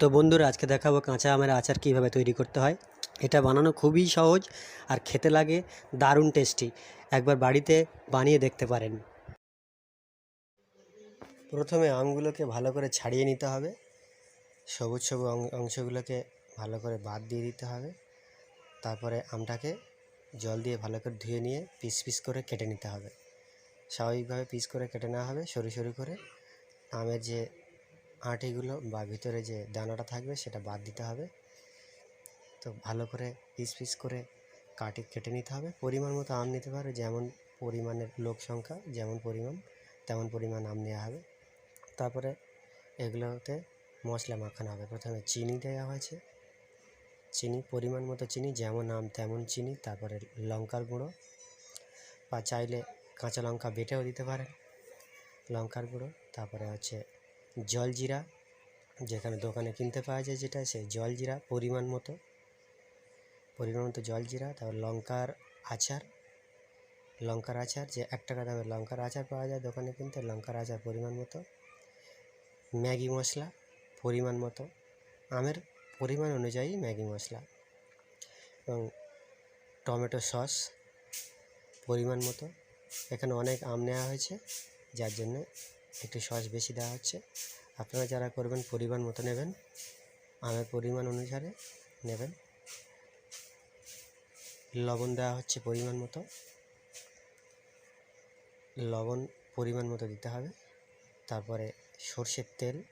তো বন্ধুরা, আজকে দেখাবো কাঁচা আমের আচার কীভাবে তৈরি করতে হয়। এটা বানানো খুবই সহজ আর খেতে লাগে দারুণ টেস্টি একবার বাড়িতে বানিয়ে দেখতে পারেন। প্রথমে আমগুলোকে ভালো করে ছাড়িয়ে নিতে হবে। সবুজ সবুজ অংশগুলোকে ভালো করে বাদ দিয়ে দিতে হবে। তারপরে আমটাকে জল দিয়ে ভালো করে ধুয়ে নিয়ে পিস পিস করে কেটে নিতে হবে। স্বাভাবিকভাবে পিস করে কেটে নেওয়া হবে, সরু সরু করে। আমের যে আঁটিগুলো বা ভিতরে যে দানাটা থাকবে সেটা বাদ দিতে হবে। তো ভালো করে পিস পিস করে কাটি কেটে নিতে হবে। পরিমাণ মতো আম নিতে পারে, যেমন পরিমাণের লোক সংখ্যা, যেমন পরিমাণ, তেমন পরিমাণ আম নেওয়া হবে। তারপরে এগুলোতে মশলা মাখানো হবে। প্রথমে চিনি দেওয়া হয়েছে। চিনি, পরিমাণ মতো চিনি, যেমন আম তেমন চিনি, তারপরে লঙ্কার গুঁড়ো বা চাইলে কাঁচা লঙ্কা বেটেও দিতে পারেন। লঙ্কার গুঁড়ো, তারপরে হচ্ছে জলজিরা, যেখানে দোকানে কিনতে পাওয়া যায় যেটা, সেই জলজিরা পরিমাণ মতো। পরিমাণ মতো জলজিরা, তারপর লঙ্কার আচার। লঙ্কার আচার, যে এক টাকা দামের লঙ্কার আচার পাওয়া যায় দোকানে কিনতে, লঙ্কার আচার পরিমাণ মতো। ম্যাগি মশলা পরিমাণ মতো। আমের পরিমাণ অনুযায়ী ম্যাগি মশলা। এবং টমেটো সস পরিমাণ মতো। এখানে অনেক আম নেওয়া হয়েছে, যার জন্য একটু সস বেশি দেওয়া হচ্ছে। আপনারা যারা করবেন পরিমাণ মতো নেবেন। আমের পরিমাণ অনুসারে নেবেন। লবণ দেওয়া হচ্ছে পরিমাণ মতো। লবণ পরিমাণ মতো দিতে হবে। তারপরে সর্ষের তেল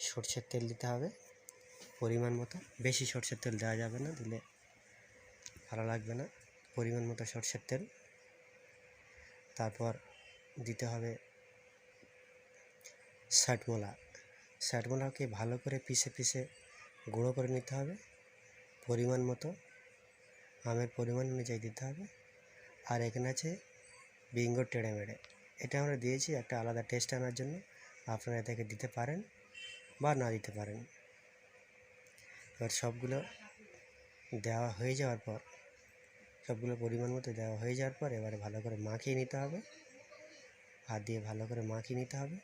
সর্ষের তেল দিতে হবে পরিমাণ মতো। বেশি সর্ষের তেল দেওয়া যাবে না, দিলে ভালো লাগবে না। পরিমাণ মতো সর্ষের তেল। তারপর দিতে হবে ষাটমোলা। ষাটমোলাকে ভালো করে পিষে পিষে গুঁড়ো করে নিতে হবে পরিমাণ মতো। আমের পরিমাণ অনুযায়ী দিতে হবে। আর এখানে আছে বিঙ্গো টেড়ে মেড়ে এটা আমরা দিয়েছি, একটা আলাদা টেস্ট আনার জন্য। আপনারা এটাকে দিতে পারেন বা না দিতে পারেন। এবার সবগুলো দেওয়া হয়ে যাওয়ার পর, সবগুলো পরিমাণ মতো দেওয়া হয়ে যাওয়ার পর এবারে ভালো করে মাখিয়ে নিতে হবে। হাত দিয়ে ভালো করে মাখিয়ে নিতে হবে।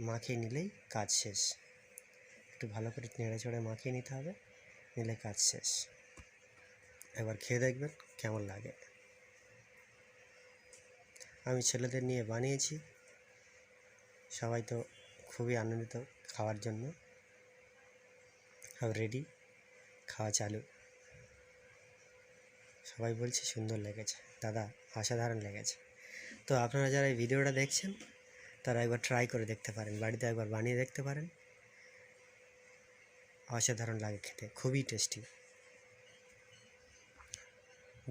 মাখিয়ে নিলেই কাজ শেষ। একটু ভালো করে নেড়ে চড়ে মাখিয়ে নিতে হবে, নিলে কাজ শেষ। এবার খেয়ে দেখবেন কেমন লাগে। আমি ছেলেদের নিয়ে বানিয়েছি। সবাই তো খুবই আনন্দিত খাওয়ার জন্য। রেডি খাওয়া চালু। সবাই বলছে সুন্দর লেগেছে। দাদা, অসাধারণ লেগেছে। তো আপনারা যারা এই ভিডিওটা দেখছেন তারা একবার ট্রাই করে দেখতে পারেন, বাড়িতে একবার বানিয়ে দেখতে পারেন। অসাধারণ লাগে খেতে, খুবই টেস্টি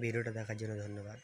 ভিডিওটা দেখার জন্য ধন্যবাদ।